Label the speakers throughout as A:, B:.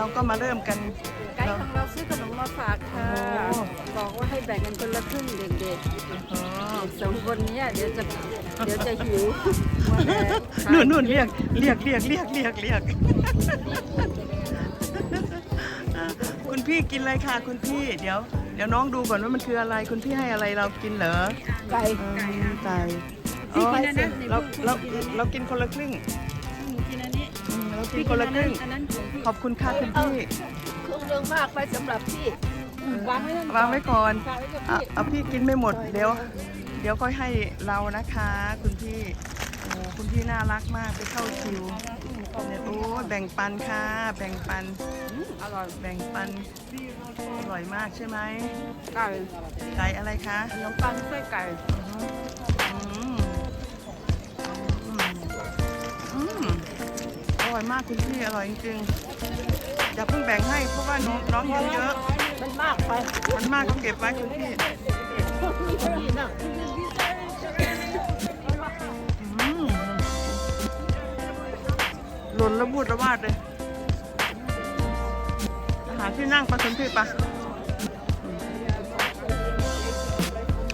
A: เราก็มาเริ่มกัน
B: ไกด์ของเราซื้อขนมมาฝากค่ะ
A: โอ้
B: บอกว่าให้แบ่งกันคนละครึ่งเด็ก
A: อ๋อ
B: ๆสองคนเนี้ยเดี๋ยวจะเดี๋ยวจะหิวมัวแต่ทา
A: นู่นนู่นเรียกเรียกเรียกเรียกเรียกเรียกอะคุณพี่กินอะไรค่ะคุณพี่เดี๋ยว เดี๋ยวน้องดูก่อนว่ามันคืออะไรคุณพี่ให้อะไรเรากินเหรอ
B: ไก่
A: อืมไก่
B: พี่
A: อ๋อ
B: กินอันนั้น
A: เราเรา
B: พี่กินอันนี้
A: เรากินคนละครึ่ง
B: หนูกินอัน นี้
A: อืมเรากินคนละครึ่ง
B: อันนั้นของพี่
A: ขอบคุณค่ะคุณพี่
B: เครื่องเรื่องมากไปสำหรับพี่วางไว้นั่น
A: วางไว้ก่อน
B: วางไว้กับ
A: อะ
B: พี่
A: เอาพี่กินไม่หมดเดี๋ยวเดี๋ยวก็ให้เรานะคะ คุณพี่โอ้คุณพี่น่ารักมากไปเข้าคิวเนี่ยโอ้ยแบ่งปันค่ะ แบ่งปัน
B: อร่อย
A: แบ่งปันอร่อยมากใช่ไหม
B: ไก่
A: ไก่อะไรคะ
B: ขนมปังไส้ไก่
A: ร่อยมากคุณพี่อร่อยจริงๆอย่าเพิ่งแบ่งให้เพราะว่าน้องน้องกินเยอะ
B: มันมากไป
A: มันมากก็เก็บไว้คุณพี่หล่นระบูดระวาดเลย หาที่นั่งปะคุณพี่ปะ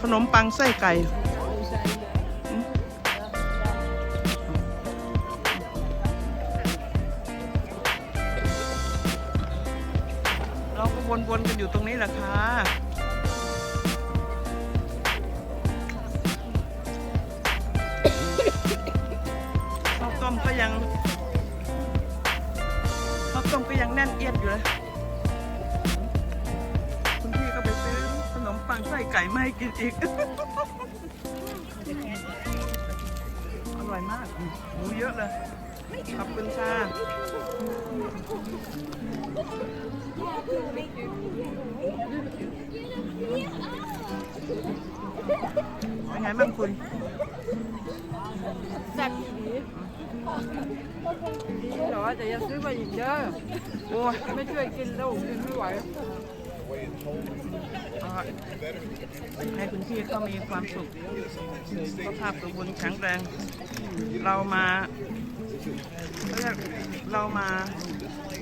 A: ขนมปังไส้ไก่ วนๆกันอยู่ตรงนี้แหละค่ะข้าวต้มก็ยังข้าวต้มก็ยังแน่นเอียดอยู่เลยคุณพี่ก็ไปซื้อขนมปังไส้ไก่มาให้กินอีก อร่อยมากหมูเยอะเลยขอบคุณค่ะ เห
B: รอแต่ยังซื้อมาอีกเด้อ
A: โอ้ย
B: ไม่ช่วยกินแล้วกินไม่ไหว
A: ให้คุณพี่เขามีความสุขสุขภาพสมบูรณ์แข็งแรง เรามาเรียกเรามา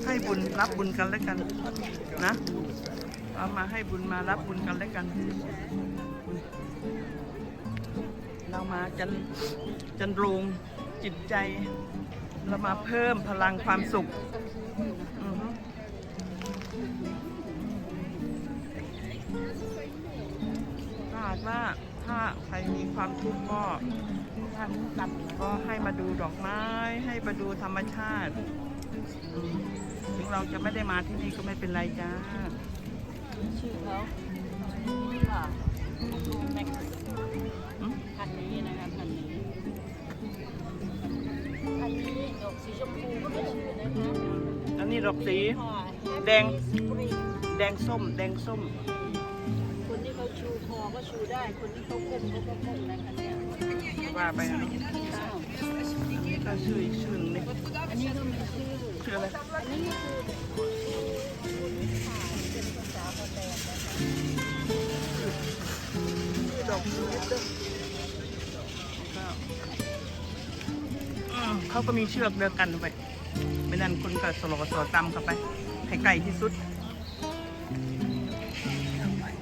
A: ให้บุญรับบุญกันแล้วกันนะเรามาให้บุญมารับบุญกันแล้วกัน เรามาจันจันโรง จิตใจ เรามาเพิ่มพลังความสุขอือฮึถ้าหากว่าถ้าใครมีความทุกข์ก็ท่านกันก็ให้มาดูดอกไม้ ให้มาดูธรรมชาติอืมถึงเราจะไม่ได้มาที่นี่ก็ไม่เป็นไรจ้า
B: ชื่อเขาว่าแม็ก
A: อืม
B: พันนี้นะคะพัน สีชมพูก็ไม่เห็นเลยนะคะ
A: อันนี้ดอกสีแดง แดงส้ม แดงส้ม
B: คนที่เขาชูคอก็ชูได้ คนที่เขาก้มเขาก็ก้มนะคะเนี่ย
A: ว่าไปนะถ้าชื่ออีกชื่อหนึงนี่
B: อันนี้ก็มีชื่อ
A: ชื่ออะไร
B: อันนี้คือ
A: ดอกสีอืม เขาก็มีเชือกเดียวกันไปไม่นั้นคนก็สโลสอตำเข้าไปให้ไก่ที่สุด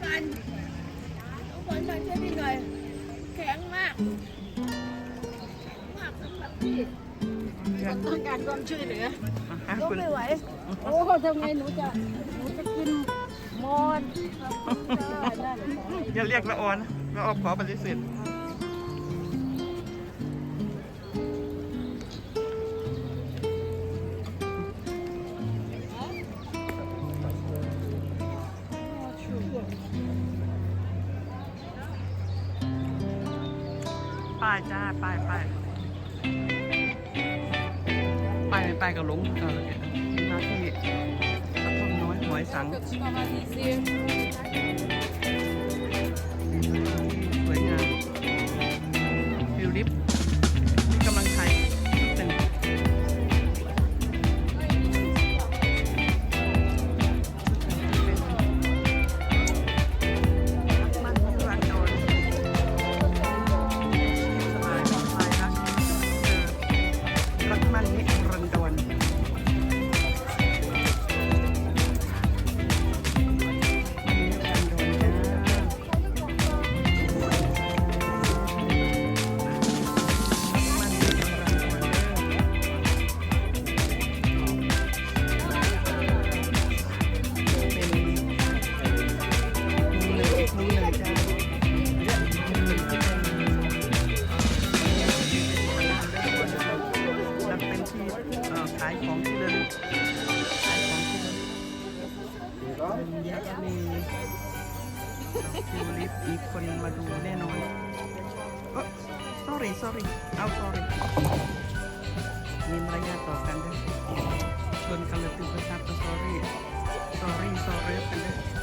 B: กันเอาบอลมาช่วยพี่หน่อยแข็งมากมากสำหรับพี่คนต้องการความช่วยเหลือ
A: ฮะ
B: ก็
A: คุณ
B: ไม่ไหวโอ้ทำไงหนูจะหนูจะกินมอนได้ได้
A: อย่าเรียกละออนละออขอปฏิเสธ ป้ายจ้าป้ายป้ายป้ายไม่ป้ายก็หลงเออหน้าที่กระท่อมน้อยหวยสังสวยงามฟิวลิป sorry sorry เอา sorry มีมารยาทต่อกันด้วยชนกันเลยคือประชาชน sorry sorry sorry กันด้วย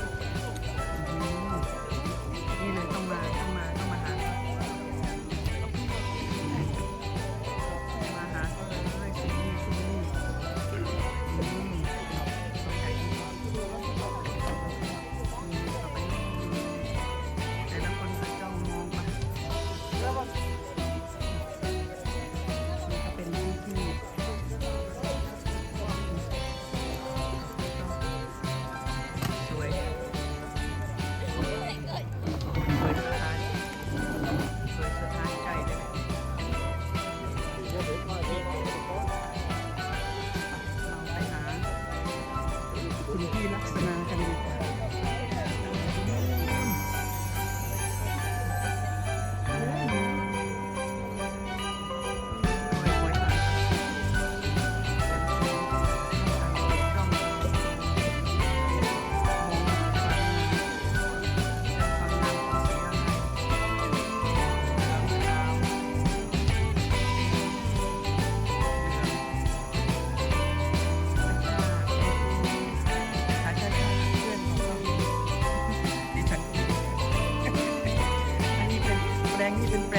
A: แป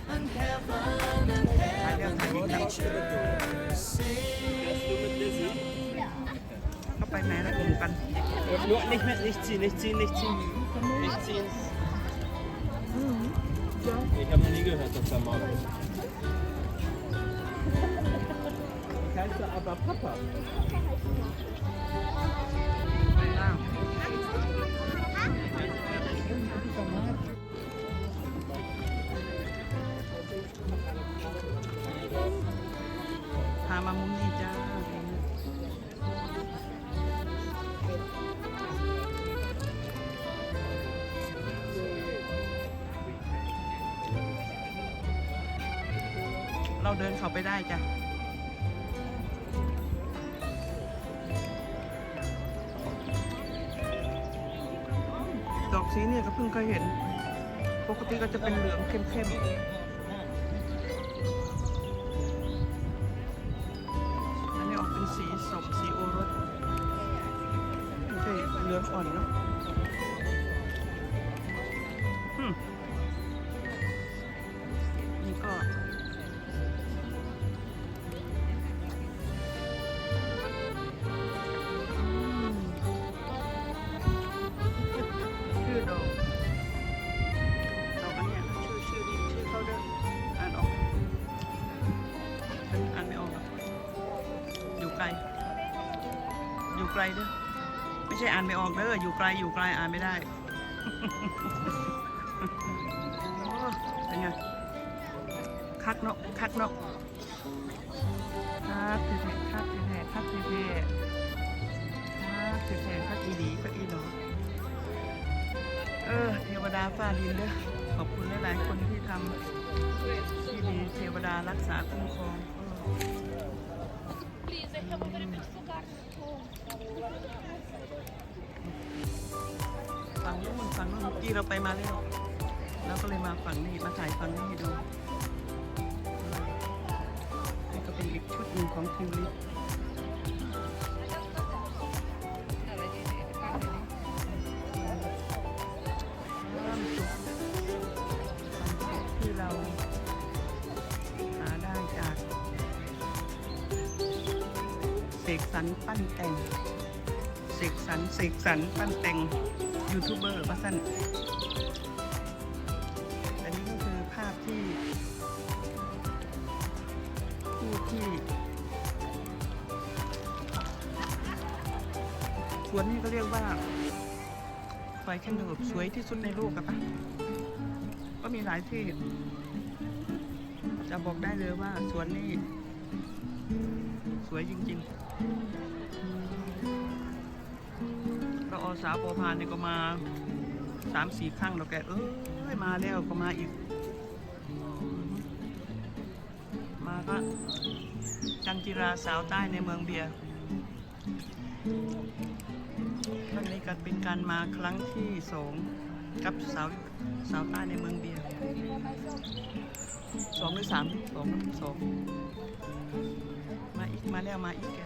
A: bei meiner irgendwann.
C: Nur nicht mehr, nicht ziehen, nicht ziehen, nicht ziehen. Nicht ziehen. Ich habe noch nie gehört, dass da mal. Ich heiße aber Papa.
A: Ja. มามุมนี้จ้าเราเดินเขาไปได้จ้ะดอกสีเนี่ยก็เพิ่งเคยเห็น ปกติก็จะเป็นเหลืองเข้มๆ ใช่เหลืองอ่อนเนาะอืมนี่ก็ชื่อดอกดอกอันเนี้ยชื่อชื่อดีชื่อเขาเด้ออ่านออกอ่านไม่ออกอยู่ไกลอยู่ไกลเด้อไม่ใช่อ่านไม่ออกเด้ออยู่ไกลอยู่ไกลอ่านไม่ได้เป็นไงคักเนาะคักเนาะคักแท้ๆคักแท้ๆคักแท้ๆคักแท้ๆคักอีดีคักอีหนอเออเทวดาฟ้าดินเด้อขอบคุณหลายๆคนที่ทำที่ดีเทวดารักษาคุ้มครองเออ
D: Please, I have a very beautiful garden at home.
A: เมื่อกี้เราไปมาแล้วเราก็เลยมาฝั่งนี้มาถ่ายฝั่งนี้ให้ดูนี่ก็เป็นอีกชุดหนึ่งของทิวลิปความสุขความสุขที่เราหาได้จากเสกสรรปั้นแต่ง สกสรรเสกสรรปั้นแต่งยูทูบเบอร์ว่าสั้นและนี่ก็คือภาพที่ผู้ที่สวนนี้ก็เรียกว่าไฟแคนโดบสวยที่สุดในโลกอะปะก็มีหลายที่ จะบอกได้เลยว่าสวนนี้สวยจริง ๆ อสาวโปรพานนี่ก็มาสามสี่ครั้งแล้วแกเอ้ยมาแล้วก็มาอีก มาก็จันจิราสาวใต้ในเมืองเบียร์ครั้งนี้ก็เป็นการมาครั้งที่สองกับสาวสาวใต้ในเมืองเบียร์สองหรือสามสองสองมาอีกมาแล้วมาอีกแก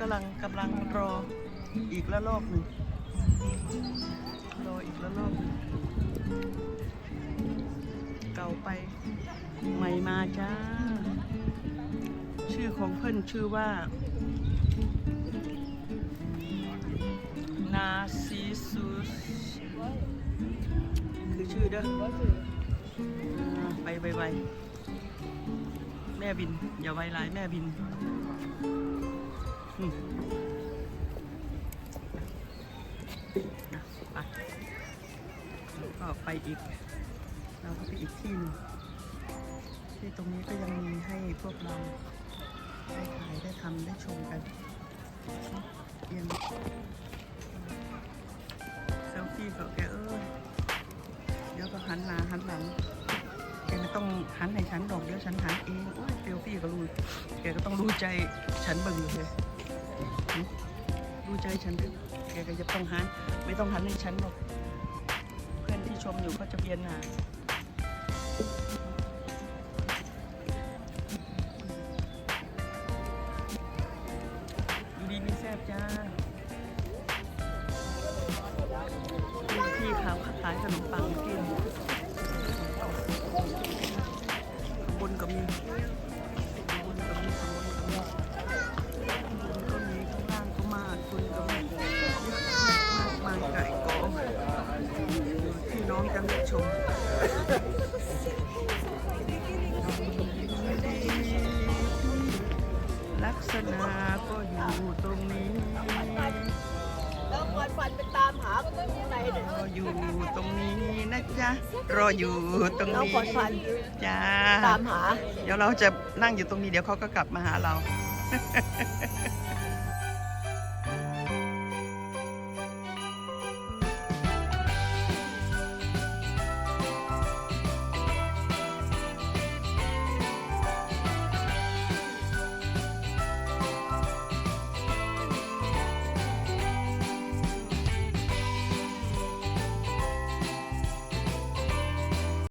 A: กำลังกำลังรออีกละลอกหนึ่งรออีกละลอกหนึ่งเก่าไปใหม่มาจ้า ชื่อของเพื่อนชื่อว่า นาซิซุสคือชื่อเด้อไปไปไปแม่บิน อย่าไวไลายแม่บิน ก็ไปอีก เราก็ไปอีกที่หนึงที่ตรงนี้ก็ยังมีให้พวกเราได้ถ่ายได้ทำได้ชมกันเอียงเซลฟี่กับแกเอ้ยเดี๋ยวก็หันหน้าหันหลังแกไม่ต้องหันให้ฉันดอกเดี๋ยวฉันหันเองโอ้ยเซลฟี่ก็รู้แกก็ต้องรู้ใจฉันบิ่งอยู่เลย ดูใจฉันด้วยแกก็จะต้องหัน ไม่ต้องหันให้ฉันหรอก เพื่อนที่ชมอยู่ก็จะเบียนหนา ออยู่ตรง
B: น้อง
A: นี้
B: ฟันฟัน
A: จ้า
B: ตามหา
A: เดี๋ยวเราจะนั่งอยู่ตรงนี้เดี๋ยวเขาก็กลับมาหาเรา